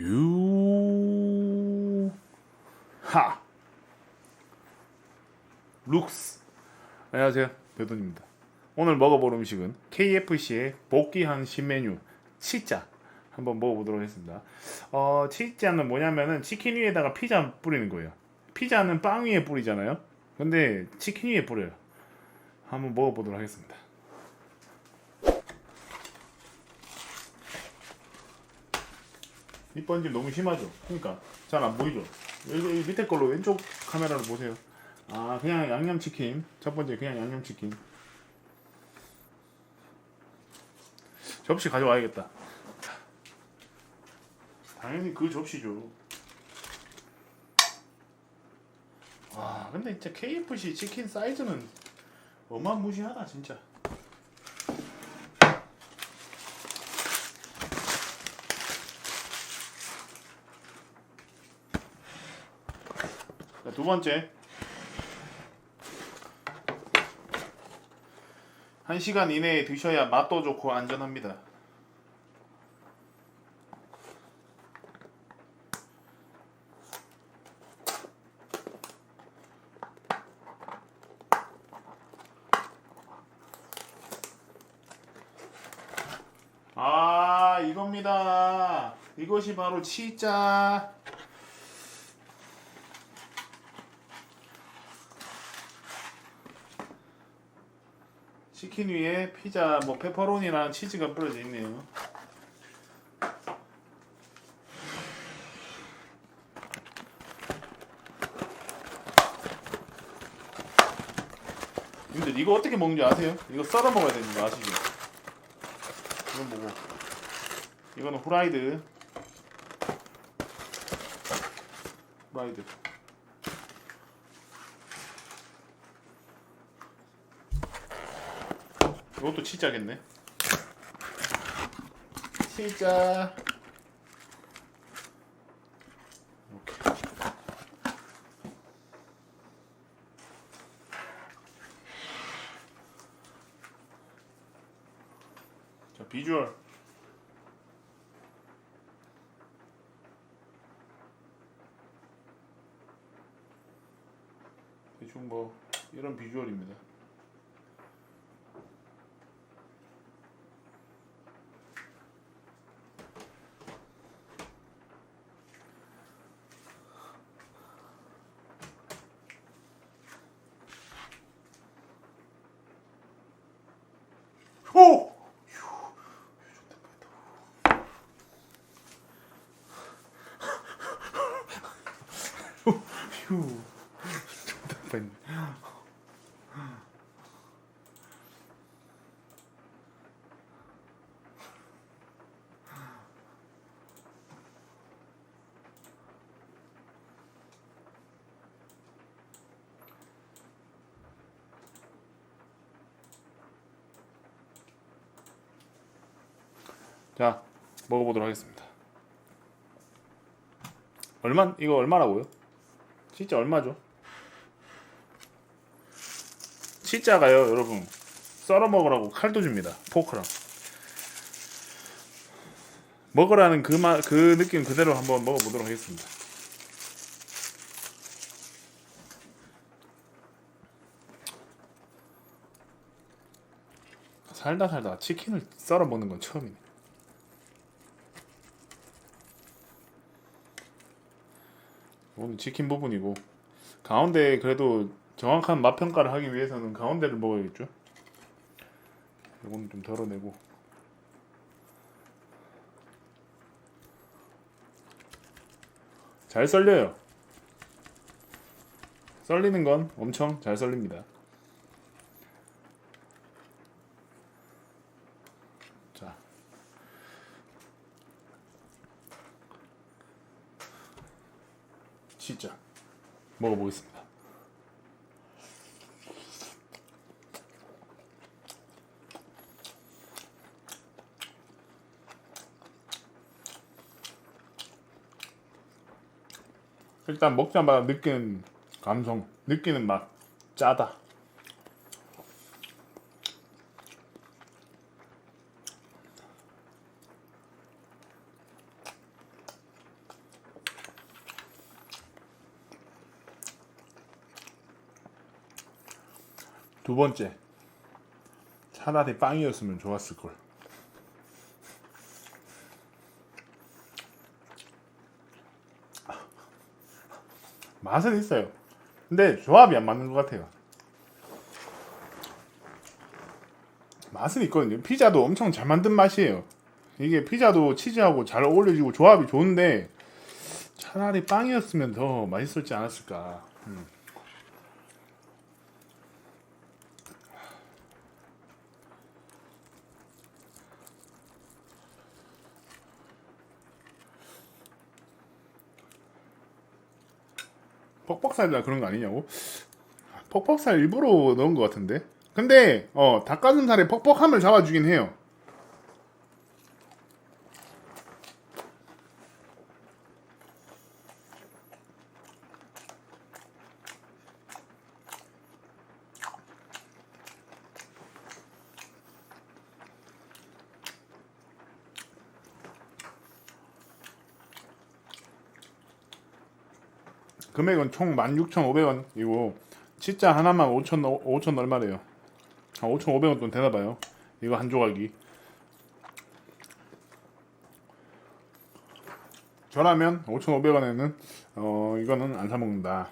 유. 하. 룩스. 안녕하세요. 배돈입니다. 오늘 먹어볼 음식은 KFC의 복귀한 신메뉴 치자 한번 먹어보도록 하겠습니다. 어, 치자는 뭐냐면은 치킨 위에다가 피자 뿌리는 거예요. 피자는 빵 위에 뿌리잖아요. 근데 치킨 위에 뿌려요. 한번 먹어보도록 하겠습니다. 이 번짐 너무 심하죠? 그러니까 잘 안 보이죠? 여기, 밑에 걸로 왼쪽 카메라로 보세요. 아 그냥 양념치킨 첫 번째 그냥 양념치킨 접시 가져와야겠다. 당연히 그 접시죠. 와 근데 진짜 KFC 치킨 사이즈는 어마무시하다 진짜. 두 번째. 한 시간 이내에 드셔야 맛도 좋고 안전합니다. 아 이겁니다. 이것이 바로 치자. 치킨 위에 피자 뭐 페퍼로니랑 치즈가 뿌려져 있네요. 근데 이거 어떻게 먹는지 아세요? 이거 썰어 먹어야 되는 거 아시죠? 이건 뭐고? 이거는 후라이드. 후라이드. 이것도 치자겠네. 치자. 이렇게. 자 비주얼. 대충 뭐 이런 비주얼입니다. 오! 휴. 좋다 뻔. 자, 먹어보도록 하겠습니다. 얼마 이거 얼마라고요? 진짜 얼마죠? 진짜가요, 여러분. 썰어 먹으라고 칼도 줍니다. 포크랑. 먹으라는 그, 마, 그 느낌 그대로 한번 먹어보도록 하겠습니다. 살다 살다 치킨을 썰어 먹는 건 처음이네. 오늘 치킨 부분이고 가운데 그래도 정확한 맛 평가를 하기 위해서는 가운데를 먹어야겠죠. 이거는 좀 덜어내고 잘 썰려요. 썰리는 건 엄청 잘 썰립니다. 진짜 먹어보겠습니다. 일단 먹자마자 느끼는 감성, 느끼는 맛 짜다. 두 번째 차라리 빵이었으면 좋았을 걸. 맛은 있어요. 근데 조합이 안 맞는 것 같아요. 맛은 있거든요. 피자도 엄청 잘 만든 맛이에요. 이게 피자도 치즈하고 잘 어울려지고 조합이 좋은데 차라리 빵이었으면 더 맛있었지 않았을까. 음. 퍽퍽살이라 그런 거 아니냐고? 퍽퍽살 일부러 넣은 것 같은데. 근데 어 닭가슴살의 퍽퍽함을 잡아주긴 해요. 금액은 총 16,500원이고 진짜 하나만 5천 5천 얼마래요. 한 5,500원 돈 되나 봐요. 이거 한 조각이. 저라면 5,500원에는 어 이거는 안 사 먹는다.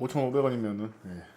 5,500원이면은 예.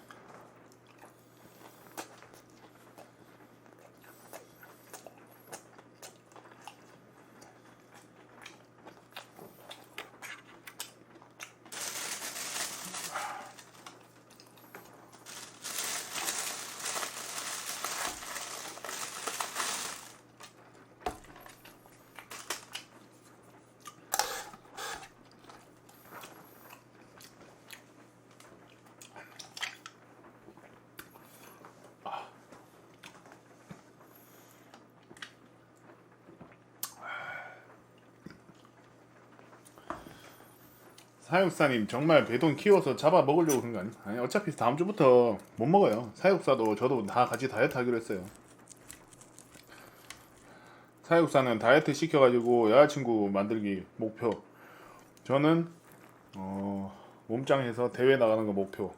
사육사님 정말 배돈 키워서 잡아 먹으려고 그런 거 아니? 아니 어차피 다음 주부터 못 먹어요. 사육사도 저도 다 같이 다이어트 하기로 했어요. 사육사는 다이어트 시켜가지고 여자친구 만들기 목표. 저는 어, 몸짱해서 대회 나가는 거 목표.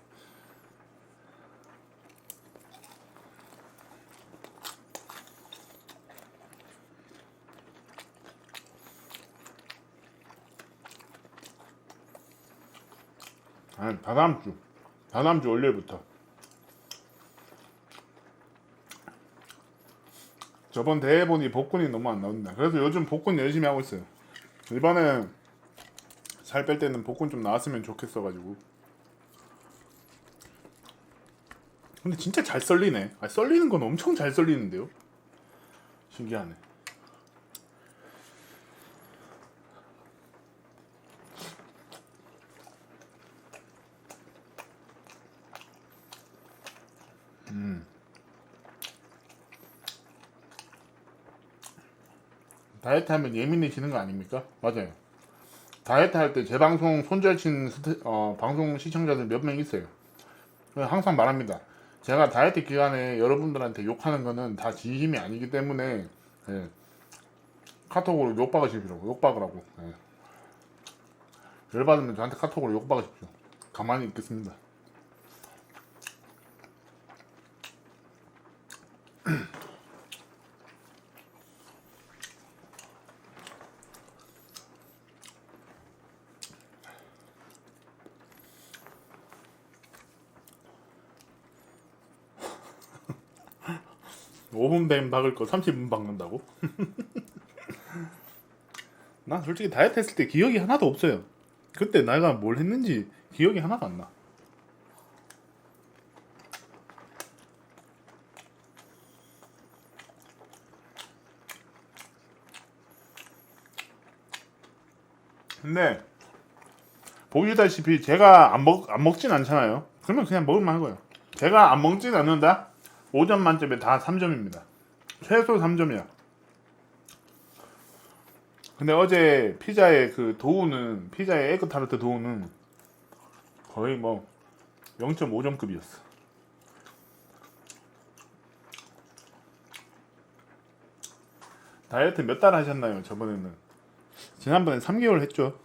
아니 다다음 주. 다다음 주 월요일부터. 저번 대회 보니 복근이 너무 안 나온다. 그래서 요즘 복근 열심히 하고 있어요. 이번에 살 뺄 때는 복근 좀 나왔으면 좋겠어 가지고. 근데 진짜 잘 썰리네. 아, 썰리는 건 엄청 잘 썰리는데요? 신기하네 다이어트 하면 예민해지는 거 아닙니까? 맞아요. 다이어트 할 때 제 방송 손절친 어, 방송 시청자들 몇 명 있어요. 항상 말합니다. 제가 다이어트 기간에 여러분들한테 욕하는 거는 다 진심이 아니기 때문에 예. 카톡으로 욕박으십시오. 욕박으라고. 예. 열받으면 저한테 카톡으로 욕박으십시오. 가만히 있겠습니다. 오분뱀 박을 거 30분 박는다고? 난 솔직히 다이어트 했을 때 기억이 하나도 없어요. 그때 내가 뭘 했는지 기억이 하나도 안 나. 근데 보시다시피 제가 안 먹 안 먹진 않잖아요. 그러면 그냥 먹을만 하고요. 제가 안 먹진 않는다. 5점 만점에 다 3점입니다. 최소 3점이야. 근데 어제 피자의 그 도우는 피자의 에그 타르트 도우는 거의 뭐 0.5점급이었어. 다이어트 몇 달 하셨나요? 저번에는 지난번에 3개월 했죠.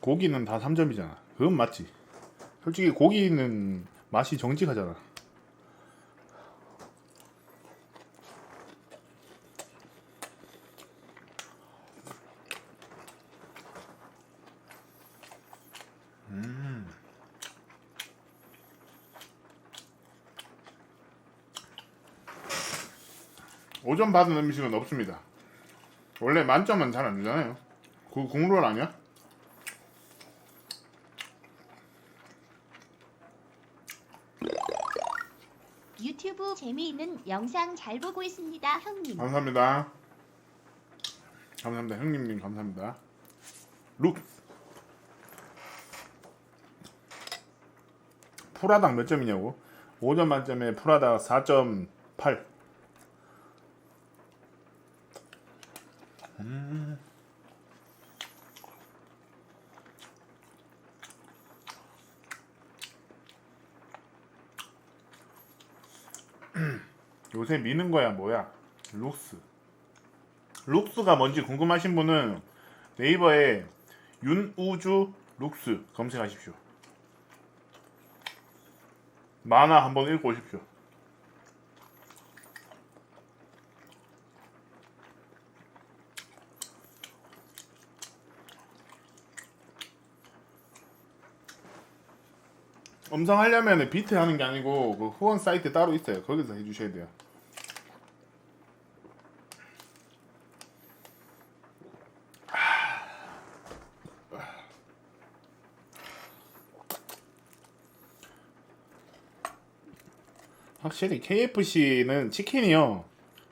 고기는 다 3점이잖아. 그건 맞지. 솔직히 고기는 맛이 정직하잖아. 음. 5점 받은 음식은 없습니다. 원래 만점은 잘 안 주잖아요. 그 국룰 아니야? 재미있는 영상 잘 보고 있습니다, 형님. 감사합니다. 감사합니다. 형님님 감사합니다. 룩 프라당 몇 점이냐고? 5점 만점에 프라다 4.8. 요새 미는 거야 뭐야? 룩스. 룩스가 뭔지 궁금하신 분은 네이버에 윤우주 룩스 검색하십시오. 만화 한번 읽고 오십시오. 음성 하려면 비트 하는 게 아니고 그 후원 사이트 따로 있어요. 거기서 해주셔야 돼요. 확실히 KFC는 치킨이요.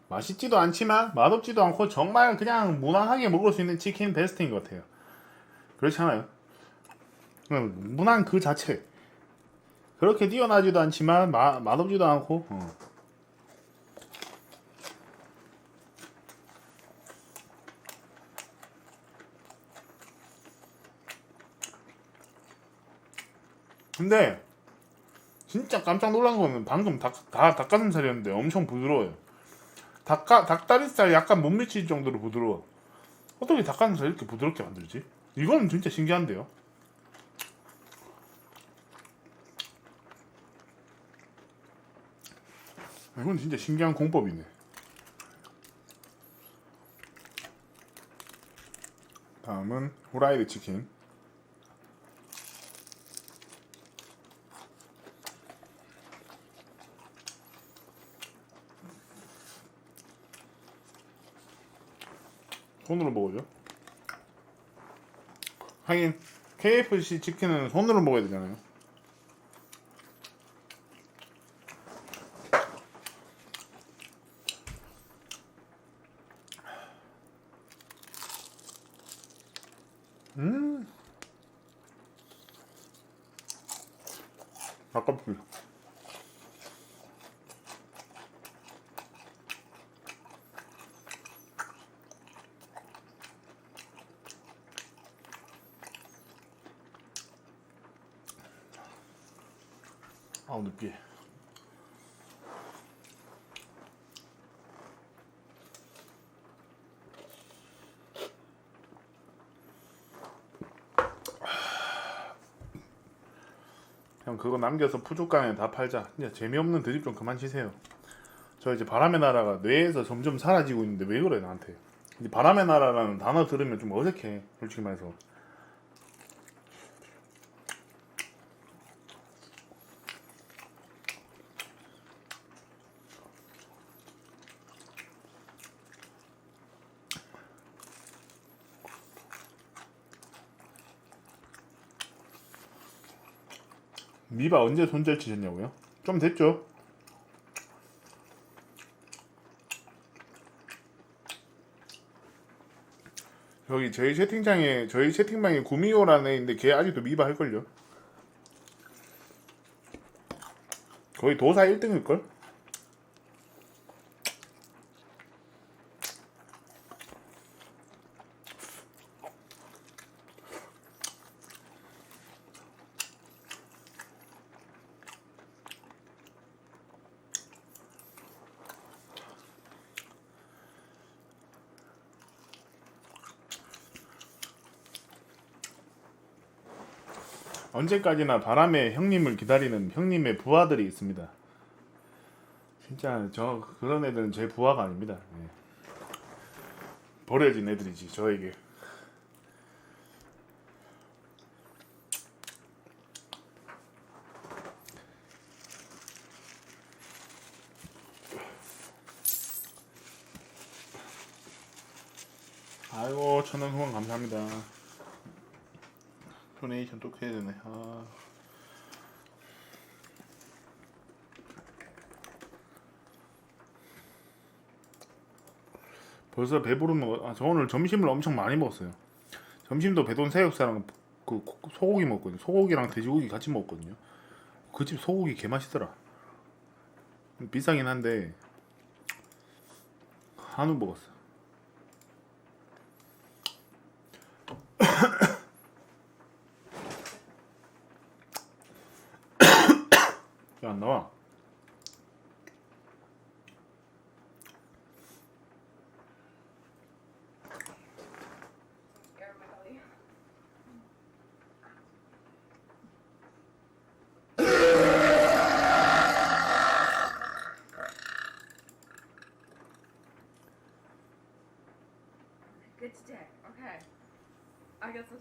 맛있지도 않지만 맛없지도 않고 정말 그냥 무난하게 먹을 수 있는 치킨 베스트인 것 같아요. 그렇지 않아요? 무난 그 자체. 그렇게 뛰어나지도 않지만 마, 맛없지도 않고. 어. 근데 진짜 깜짝 놀란 거는 방금 닭, 다 닭가슴살이었는데 엄청 부드러워요. 닭가, 닭다리살 약간 못 미칠 정도로 부드러워. 어떻게 닭가슴살 이렇게 부드럽게 만들지? 이거는 진짜 신기한데요. 이건 진짜 신기한 공법이네. 다음은 후라이드 치킨. 손으로 먹어죠. 하긴 KFC 치킨은 손으로 먹어야 되잖아요. 음. 아우 느끼해. 형 그거 남겨서 푸주간에 다 팔자. 진짜 재미없는 드립 좀 그만 치세요. 저 이제 바람의 나라가 뇌에서 점점 사라지고 있는데 왜 그래 나한테? 이제 바람의 나라라는 단어 들으면 좀 어색해. 솔직히 말해서. 미바 언제 손절 치셨냐고요? 좀 됐죠? 여기 저희 채팅창에 저희 채팅방에 구미호라는 애 있는데 걔 아직도 미바 할걸요? 거의 도사 1등일걸? 언제까지나 바람의 형님을 기다리는 형님의 부하들이 있습니다. 진짜 저 그런 애들은 제 부하가 아닙니다. 예. 버려진 애들이지 저에게. 아이고 천원 후원 감사합니다. 도네이션 또 해야 되네. 아. 벌써 배부른 거. 아, 저 오늘 점심을 엄청 많이 먹었어요. 점심도 배돈 새우살랑 그 고- 소고기 먹거든요. 소고기랑 돼지고기 같이 먹었거든요. 그 집 소고기 개 맛있더라. 비싸긴 한데 한우 먹었어. Do.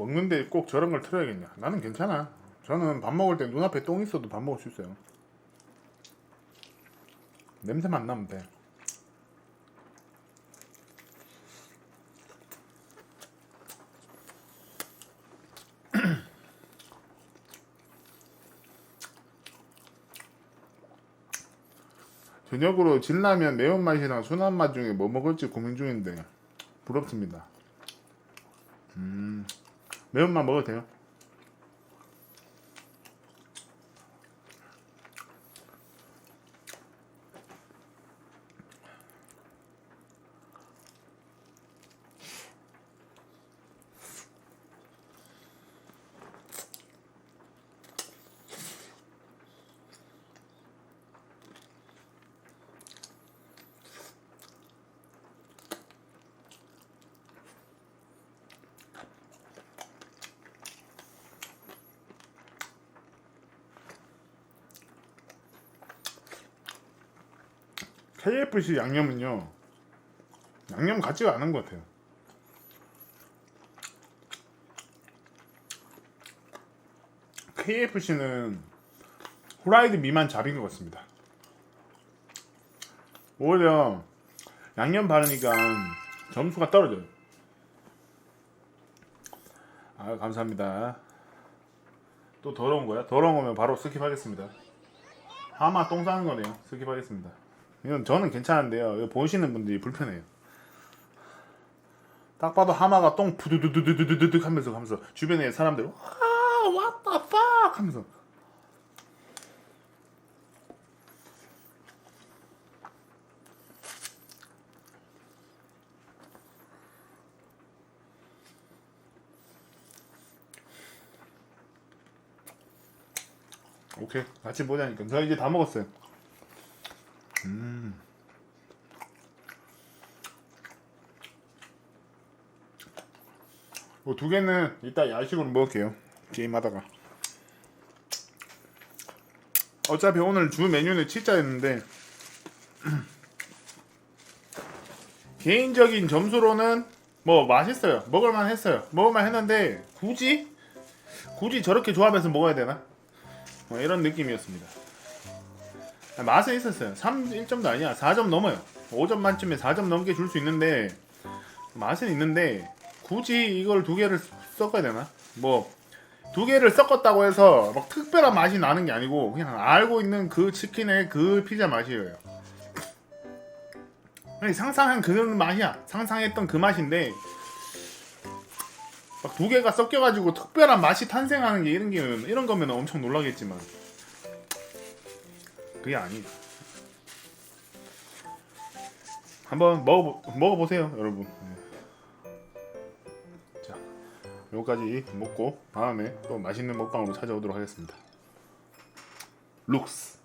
먹는데 꼭 저런 걸 틀어야겠냐? 나는 괜찮아. 저는 밥 먹을 때 눈앞에 똥 있어도 밥 먹을 수 있어요. 냄새만 안 나면 돼. 저녁으로 진라면 매운맛이랑 순한 맛 중에 뭐 먹을지 고민 중인데 부럽습니다. 매운맛 먹어도 돼요. KFC 양념은요 양념 같지가 않은 것 같아요. KFC는 후라이드 미만 잡인 것 같습니다. 오히려 양념 바르니까 점수가 떨어져요. 아 감사합니다. 또 더러운 거야? 더러운 거면 바로 스킵하겠습니다. 하마 똥 싸는 거네요. 스킵하겠습니다. 이건 저는 괜찮은데요. 이거 보시는 분들이 불편해요. 딱 봐도 하마가 똥 부두두두두두두둑 하면서 하면서 주변에 사람들 와 what the fuck 하면서 오케이 같이 보자니까 저 이제 다 먹었어요. 뭐두 개는 이따 야식으로 먹을게요. 게임하다가. 어차피 오늘 주 메뉴는 치자였는데 개인적인 점수로는 뭐 맛있어요. 먹을만 했어요. 먹을만 했는데 굳이 굳이 저렇게 조합해서 먹어야 되나? 뭐 이런 느낌이었습니다. 아, 맛은 있었어요. 3 1점도 아니야. 4점 넘어요. 5점 만점에 4점 넘게 줄 수 있는데 맛은 있는데 굳이 이걸 두 개를 섞어야 되나? 뭐 두 개를 섞었다고 해서 막 특별한 맛이 나는 게 아니고 그냥 알고 있는 그 치킨의 그 피자 맛이에요. 아니, 상상한 그 맛이야. 상상했던 그 맛인데 막 두 개가 섞여가지고 특별한 맛이 탄생하는 게 이런 게 이런 거면 엄청 놀라겠지만 그게 아니. 한번 먹어 먹어 보세요, 여러분. 네. 자, 요까지 먹고 다음에 또 맛있는 먹방으로 찾아오도록 하겠습니다. 룩스.